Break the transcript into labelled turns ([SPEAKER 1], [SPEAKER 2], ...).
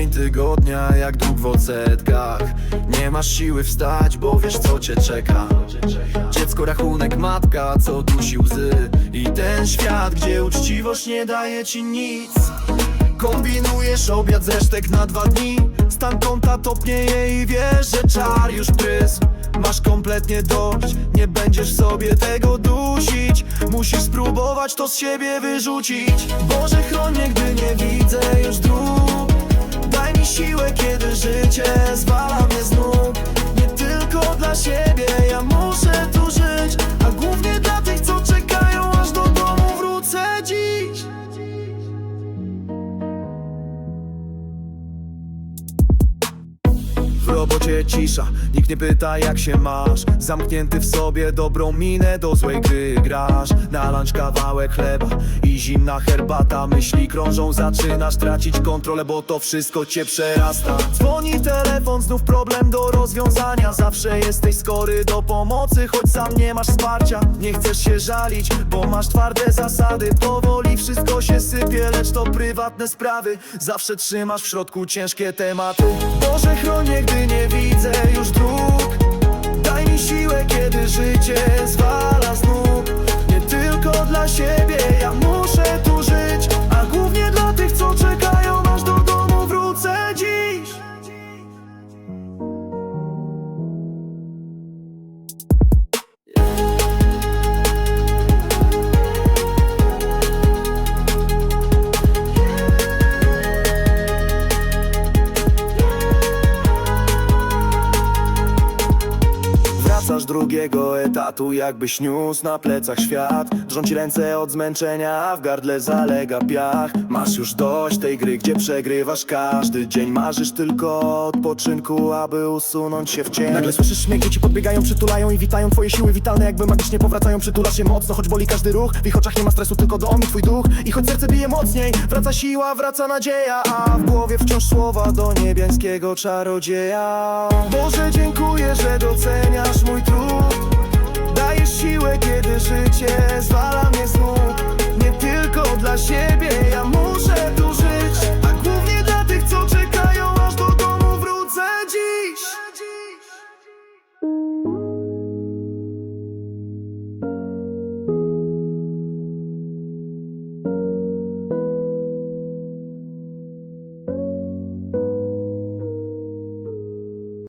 [SPEAKER 1] dzień tygodnia jak dług w odsetkach. Nie masz siły wstać, bo wiesz co cię czeka. Dziecko rachunek matka, co dusi łzy. I ten świat, gdzie uczciwość nie daje ci nic. Kombinujesz obiad z resztek na dwa dni. Stan konta topnieje i wiesz, że czar już prysł Masz kompletnie dość, nie będziesz sobie tego dusić. Musisz spróbować to z siebie wyrzucić. Boże chroń mnie, gdy nie widzę już dróg Daj mi siłę, kiedy robocie cisza, nikt nie pyta jak się masz. Zamknięty w sobie dobrą minę do złej gry grasz. Na lunch kawałek chleba i zimna herbata. Myśli krążą, zaczynasz tracić kontrolę, bo to wszystko cię przerasta. Dzwoni telefon, znów problem do rozwiązania. Zawsze jesteś skory do pomocy, choć sam nie masz wsparcia. Nie chcesz się żalić, bo masz twarde zasady. Powoli wszystko się sypie, lecz to prywatne sprawy. Zawsze trzymasz w środku ciężkie tematy. Boże chronie, gdy nie widzę już dróg. Daj mi siłę, kiedy życie zwala Wracasz drugiego etatu, jakbyś niósł na plecach świat. Drżą ci ręce od zmęczenia, a w gardle zalega piach. Masz już dość tej gry, gdzie przegrywasz każdy dzień. Marzysz tylko o odpoczynku, aby usunąć się w cień.
[SPEAKER 2] Nagle słyszysz śmiech, dzieci podbiegają, przytulają i witają Twoje siły witalne jakby magicznie powracają. Przytulasz się mocno, choć boli każdy ruch. W ich oczach nie ma stresu, tylko do mi twój duch. I choć serce bije mocniej, wraca siła, wraca nadzieja. A w głowie wciąż słowa do niebiańskiego czarodzieja. Boże, dziękuję, że doceniasz dla siebie, ja żyć